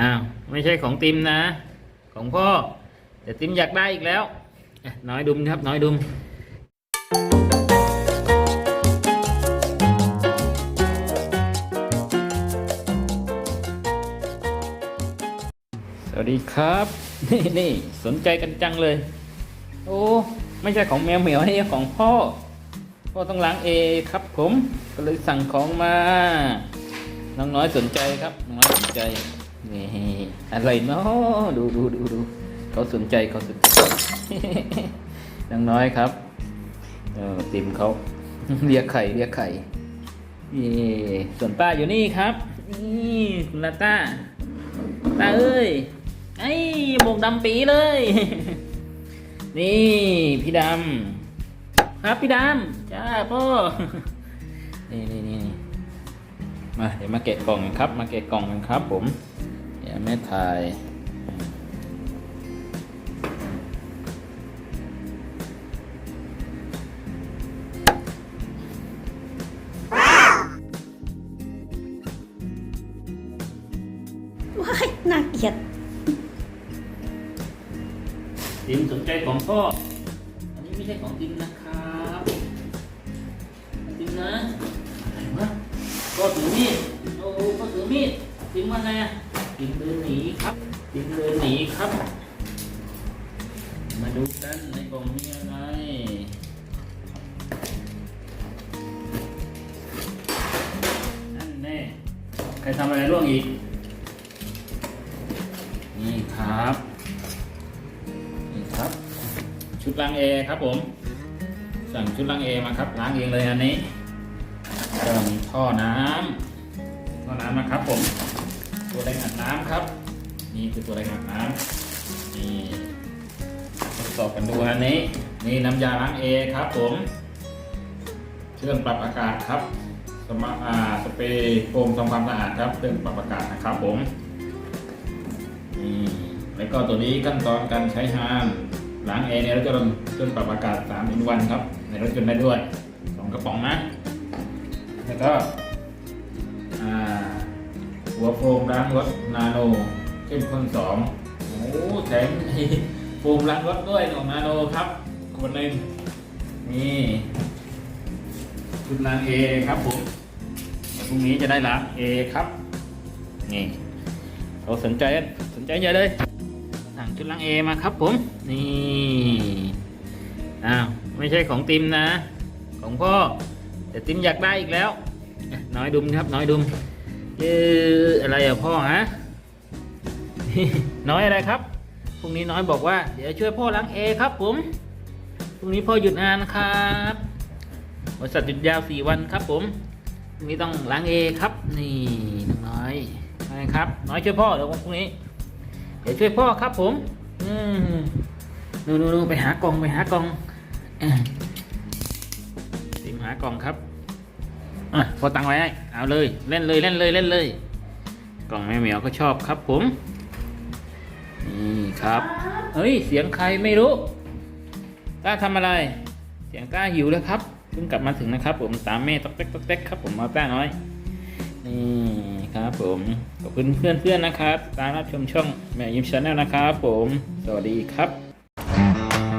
อ้าวไม่ใช่ของติมนะ ของพ่อแต่ติมอยากได้อีกแล้วน้อยดุมครับ น้อยดุมสวัสดีครับ นี่นี่สนใจกันจังเลย โอ้ ไม่ใช่ของแมวเหมียวนี่ของพ่อ พ่อต้องล้างเอครับผม ก็เลยสั่งของมา น้องน้อยสนใจครับ น้องน้อยสนใจ นี่อะไรเนาะดูดูดูดูเขาสนใจเขาสนใจน้องน้อยครับเออติมเขาเรียกไข่เรียกไข่นี่ส่วนป้าอยู่นี่ครับนี่คุณลาต้าตาเอ้ยไอ้หมวกดำปีเลย นี่พี่ดำครับพี่ดำจ้าพ่อนี่นี่นี่มาเดี๋ยวมาแกะกล่องกันครับ มาแกะกล่องกันครับผม ยวแม่ถ่ายว้ายน่าเกลียดติมสนใจของพ่อ อันนี้ไม่ใช่ของติมนะครับติมนะ อะไรวะก็ถือมีด โอ้ก็ถือมีดติมว่าไง อะติมเดินหนีครับติมเดินหนีครับ มาดูกันในกล่องมีอะไรนั่นแน่ใครทำอะไรร่วงอีก นี่ครับ นี่ครับ ชุดล้างเอครับผม สั่งชุดล้างเอมาครับล้างเองเลยอันนี้ก็มีท่อน้ำท่อน้ำนะครับผม ตัวแรงอัดน้ำครับ นี่คือตัวแรงอัดน้ำนี่ทดสอบกันดูอันนี้ นี่น้ำยาล้างเอครับผมเครื่องปรับอากาศครับสมาอาสเปรย์โฟมทำความสะอาดครับเครื่องปรับอากาศนะครับผมนี่แล้วก็ตัวนี้ขั้นตอนการใช้งานล้างแอร์ในรถยนต์เครื่องปรับอากาศ3 in 1ครับ ในรถยนต์ได้ด้วยสองกระป๋องนะ แล้วก็ หัวโฟมล้างรถนาโนเข้มข้น2โอ้แถมโฟมล้างรถด้วยของนาโนครับขวดหนึ่งนี่ชุดล้างเอครับผมพรุ่งนี้จะได้ล้างเอครับ นี่เราสนใจสนใจเยอะเลย สั่งชุดล้างเอมาครับผม นี่อ้าวไม่ใช่ของติมนะ ของพ่อแต่ติมอยากได้อีกแล้ว น้อยดุมครับ น้อยดุม เอออะไรอะพ่อฮะน้อยอะไรครับพรุ่งนี้น้อยบอกว่าเดี๋ยวช่วยพ่อล้างเอครับผมพรุ่งนี้พ่อหยุดงานครับบริษัทหยุดยาวสี่วันครับผมพรุ่งนี้ต้องล้างเอครับ นี่น้องน้อยนะครับ น้อยช่วยพ่อเดี๋ยวพรุ่งนี้ เดี๋ยวช่วยพ่อครับผม อืมนู่นนู่นไปหากล่องไปหากล่องอะติมหากล่องครับ อะพอตังไว้ให้เอาเลยเล่นเลยเล่นเลยเล่นเลย กล่องแม่เหมียวก็ชอบครับผม นี่ครับเฮ้ยเสียงใครไม่รู้กล้าทำอะไร เสียงกล้าหิวแล้วครับเพิ่งกลับมาถึงนะครับ ผมตามแม่ตอกเต๊กตอกเต๊กครับ ผมมาต้าน้อยนี่ครับผมขอบคุณเพื่อนๆนะครับ ตามรับชมช่องแม่ยิ้มชาแนลนะครับ ผมสวัสดีครับ